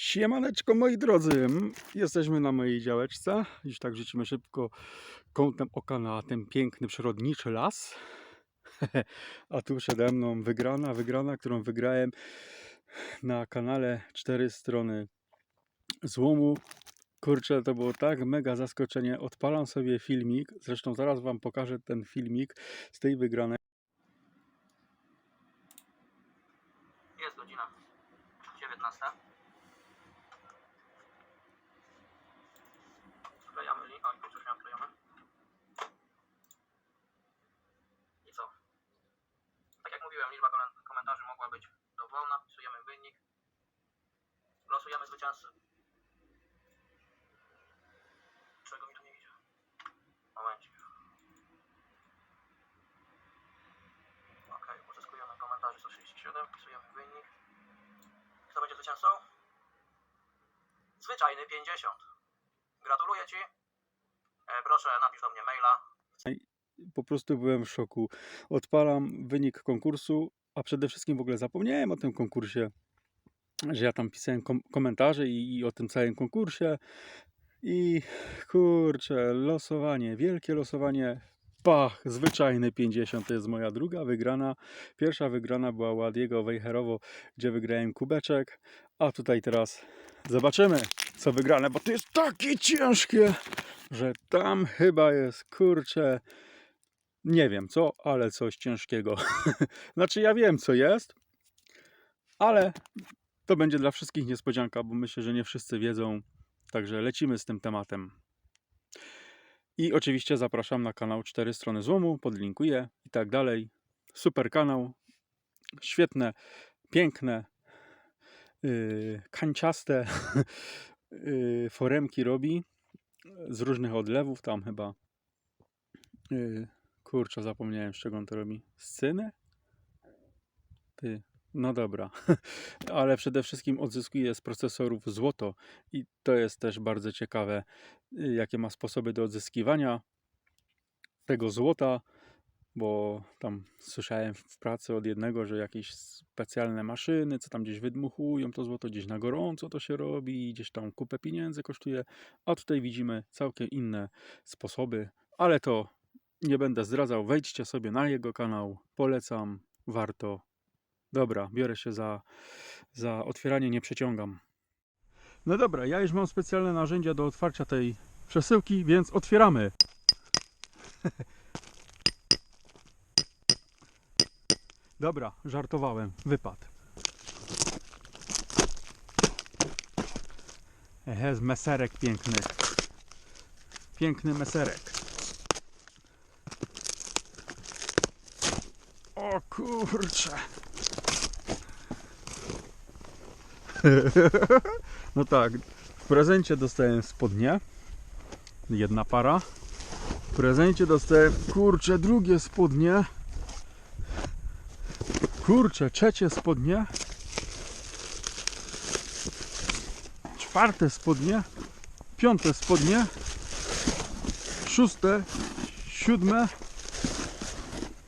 Siemaneczko moi drodzy, jesteśmy na mojej działeczce. Dziś tak rzucimy szybko kątem oka na ten piękny, przyrodniczy las. A tu przede mną wygrana, wygrana, którą wygrałem na kanale Cztery Strony Złomu. Kurczę, to było tak mega zaskoczenie. Odpalam sobie filmik, zresztą zaraz Wam pokażę ten filmik z tej wygranej. Jest godzina 19. Wklejamy link. O, już miałem wklejony. I co? Tak jak mówiłem, liczba komen- komentarzy mogła być dowolna. Wpisujemy wynik. Losujemy zwycięzcę. Czego mi tu nie widzę? Momencik. Ok, uzyskujemy komentarzy 137, wpisujemy wynik. Kto będzie zwycięzcą? Zwyczajny 50. E, proszę napisz do mnie maila. po prostu byłem w szoku. Odpalam wynik konkursu, a przede wszystkim w ogóle zapomniałem o tym konkursie, że ja tam pisałem kom- komentarze i, i o tym całym konkursie. I kurczę, losowanie, wielkie losowanie. Pach, zwyczajny 50 to jest moja druga wygrana. Pierwsza wygrana była u Adiego Wejherowo, gdzie wygrałem kubeczek. A tutaj teraz zobaczymy, co wygrane, bo to jest takie ciężkie, że tam chyba jest kurczę. Nie wiem co, ale coś ciężkiego. znaczy, ja wiem co jest, ale to będzie dla wszystkich niespodzianka, bo myślę, że nie wszyscy wiedzą. Także lecimy z tym tematem. I oczywiście zapraszam na kanał 4 strony złomu, podlinkuję i tak dalej. Super kanał, świetne, piękne, yy, kanciaste foremki robi z różnych odlewów. Tam chyba yy, Kurczę, zapomniałem, z czego on to robi. Sceny? Ty, no dobra. Ale przede wszystkim odzyskuje z procesorów złoto i to jest też bardzo ciekawe, y, jakie ma sposoby do odzyskiwania tego złota, bo tam słyszałem w pracy od jednego, że jakieś specjalne maszyny, co tam gdzieś wydmuchują to złoto, gdzieś na gorąco to się robi, gdzieś tam kupę pieniędzy kosztuje, a tutaj widzimy całkiem inne sposoby, ale to nie będę zdradzał, wejdźcie sobie na jego kanał, polecam, warto. Dobra, biorę się za, za otwieranie, nie przeciągam. No dobra, ja już mam specjalne narzędzia do otwarcia tej przesyłki, więc otwieramy. Dobra, żartowałem, wypad. Jest meserek piękny. Piękny meserek. O kurcze. No tak, w prezencie dostałem spodnie. Jedna para. W prezencie dostałem, kurcze, drugie spodnie. Kurcze, trzecie spodnie. Czwarte spodnie. Piąte spodnie. Szóste. Siódme.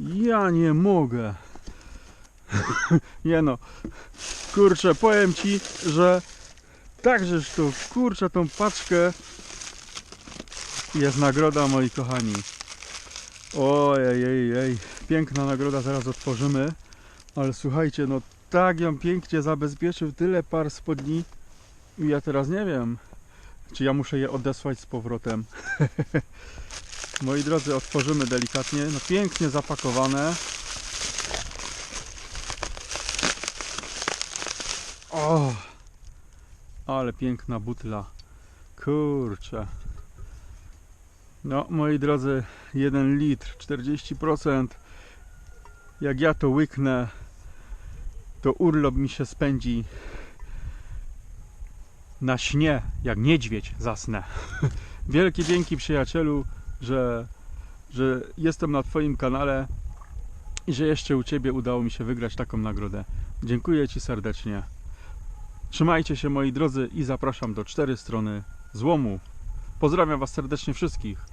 Ja nie mogę. nie no. Kurczę, powiem ci, że tak żeż to, kurczę, tą paczkę jest nagroda, moi kochani. Ojej, ej, ej. Piękna nagroda, zaraz otworzymy. Ale słuchajcie, no tak ją pięknie zabezpieczył, tyle par spodni. I ja teraz nie wiem, czy ja muszę je odesłać z powrotem. Moi drodzy, otworzymy delikatnie. No pięknie zapakowane. O! Ale piękna butla. Kurczę. No, moi drodzy, 1 litr, 40%. Jak ja to łyknę, to urlop mi się spędzi na śnie, jak niedźwiedź zasnę. Wielkie dzięki przyjacielu że, że jestem na Twoim kanale i że jeszcze u Ciebie udało mi się wygrać taką nagrodę. Dziękuję Ci serdecznie. Trzymajcie się moi drodzy i zapraszam do cztery strony złomu. Pozdrawiam Was serdecznie wszystkich.